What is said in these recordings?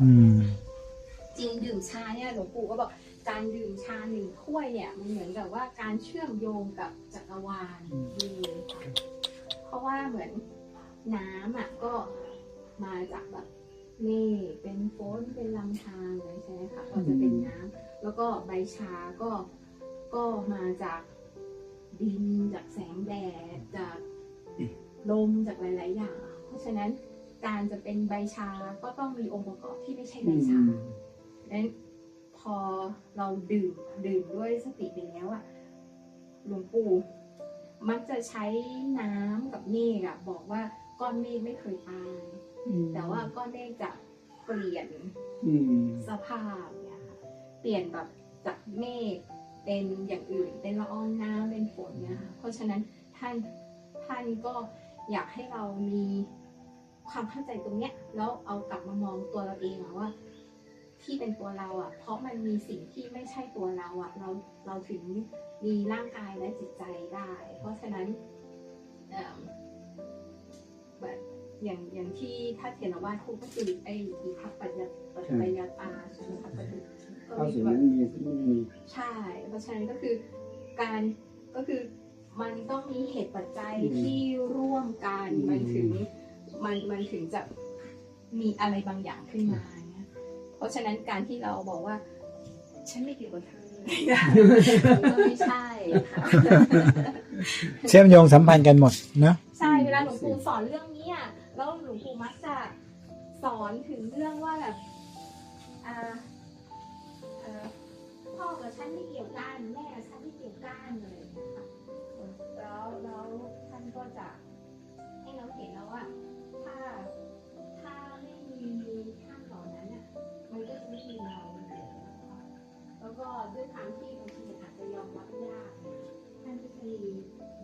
อืม จริงดื่มชาเนี่ยหลวงปู่ก็บอกการดื่มชาหนึ่งถ้วยเนี่ย มันเหมือนกับว่าการเชื่อมโยงกับจักรวาลอืมเลยค่ะเพราะว่าเหมือนน้ำอะก็มาจากแบบนี่เป็นโฟนเป็นลำธารเลยใช่ไหมคะก็จะเป็นน้ำแล้วก็ใบชาก็ก็มาจากดินจากแสงแดดจากลมจากหลาย ๆ อย่าง เพราะฉะนั้น การจะเป็นใบชาก็ต้องมีองค์ประกอบที่ไม่ใช่ใบชาดังนั้นพอเราดื่มดื่มด้วยสติไปแล้วอะหลวงปู่มักจะใช้น้ำกับเมฆอะบอกว่าก้อนเมฆไม่เคยตายแต่ว่าก้อนเมฆจะเปลี่ยนอืมสภาพเนี่ยค่ะเปลี่ยนแบบจากเมฆเป็นอย่างอื่น เป็นละอองน้ำเป็นฝนเนี่ยค่ะเพราะฉะนั้นท่านท่านก็อยากให้เรามี ความเข้าใจตรงเนี้ยแล้วเอากลับมามองตัวเราเองอะว่า ที่เป็นตัวเราอะเพราะมันมีสิ่งที่ไม่ใช่ตัวเราอะเราเราถึงมีร่างกายและจิตใจได้ เพราะฉะนั้นเอิ่มแบบอย่างอย่างที่ท่านเถรวาทพูดก็คือไอ้อิทัปปัญญาปัญญาตาใช่ไหมคะก็คือก็ถ้ามีสิ่งแบบนั้นมีที่นี่มีใช่ เพราะฉะนั้นก็คือการก็คือมันต้องมีเหตุปัจจัยที่ร่วมกันมันถึง มันมันถึงจะมีอะไรบางอย่างขึ้นมาเนี่ยเพราะฉะนั้นการที่เราบอกว่า ฉันไม่เกี่ยวกับเธอก็ไม่ใช่ค่ะเชื่อมโยงสัมพันธ์กันหมดเนอะใช่เวลาหลวงปู่สอนเรื่องเนี้ยแล้วหลวงปู่มักจะสอนถึงเรื่องว่าแบบอ่าเอ่อพ่อกับฉันไม่เกี่ยวกันแม่กับฉันไม่เกี่ยวกันอะไรอย่างเงี้ยค่ะแล้วแล้วท่านก็จะให้เราเห็น ด้วยความที่บางทีอาจจะยอมรับยากท่านก็จะมี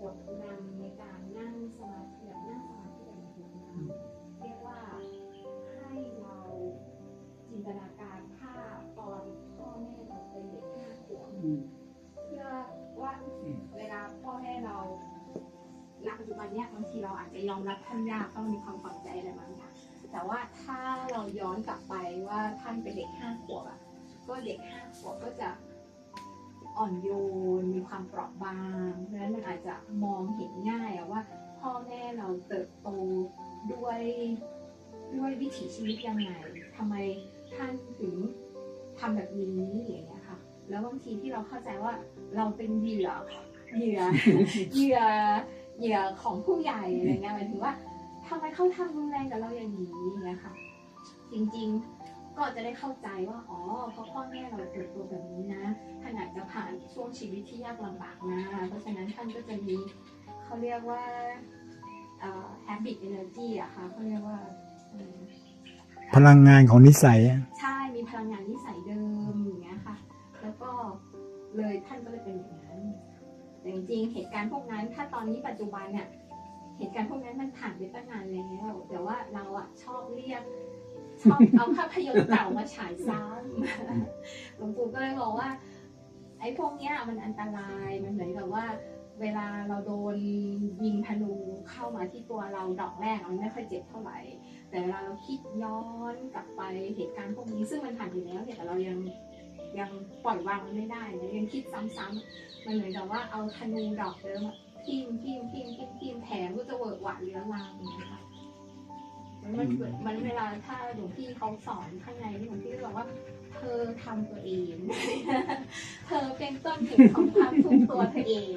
บทนำในการนั่งสมาธิแบบนั่งสมาธิแบบบทนำเรียกว่าให้เราจินตนาการภาพตอนพ่อแม่เราเป็นเด็กห้าขวบเพื่อว่าเวลาพ่อแม่เราณปัจจุบันเนี้ยบางทีเราอาจจะยอมรับท่านยากต้องมีความฝังใจอะไรบางอย่างแต่ว่าถ้าเราย้อนกลับไปว่าท่านเป็นเด็กห้าขวบอะ ก็เด็กห้าขวบก็จะอ่อนโยน มีความเปราะบางเพราะฉะนั้นมันอาจจะมองเห็นง่ายว่า พ่อแม่เราเติบโตด้วยด้วยวิถีชีวิตยังไงทำไมท่านถึงทำแบบนี้อย่างเงี้ยค่ะ แล้วบางทีที่เราเข้าใจว่าเราเป็นเหยื่อเหยื่อเหยื่อเหยื่อของผู้ใหญ่อะไรเงี้ยหมายถึงว่าทำไมเขาทำรุนแรงกับเราอย่างนี้อย่างเงี้ยค่ะ จริงๆ ก็จะได้เข้าใจว่าอ๋อเพราะพ่อแม่เราเติบโตแบบนี้นะท่านอาจจะผ่านช่วงชีวิตที่ยากลำบากมาเพราะฉะนั้นท่านก็จะมีเขาเรียกว่าเอ่อ habit energy อะค่ะเขาเรียกว่าเอ่อพลังงานของนิสัยอะใช่ มีพลังงานนิสัยเดิมอย่างเงี้ยค่ะ แล้วก็เลยท่านก็เลยเป็นอย่างนั้นแต่จริงๆเหตุการณ์พวกนั้น ถ้าตอนนี้ปัจจุบันเนี่ยเหตุการณ์พวกนั้นมันผ่านไปตั้งนานแล้ว แต่ว่าเราอะชอบเรียก ชอบเอาภาพยนตร์เก่ามาฉายซ้ำหลวงปู่ก็เลยบอกว่า ไอ้พวกเนี้ยมันอันตรายมันเหมือนกับว่า เวลาเราโดนยิงธนูเข้ามาที่ตัวเราดอกแรกอะมันไม่ค่อยเจ็บเท่าไหร่ แต่เวลาเราคิดย้อนกลับไปเหตุการณ์พวกนี้ซึ่งมันผ่านไปแล้วเนี่ยแต่เรายังยังปล่อยวางมันไม่ได้นะยังคิดซ้ำๆมันเหมือนกับว่าเอาธนูดอกเดิมอะทิ่มทิ่มทิ่มทิ่มทิ่มแผลก็จะเวิร์กหวานเรื้อรังอย่างเงี้ยค่ะ มันมันมันเวลาถ้าหลวงพี่เขาสอนข้างในหลวงพี่ก็บอกว่า เธอทำตัวเอง เธอเป็นต้นเหตุของความทุกข์ตัวเธอเอง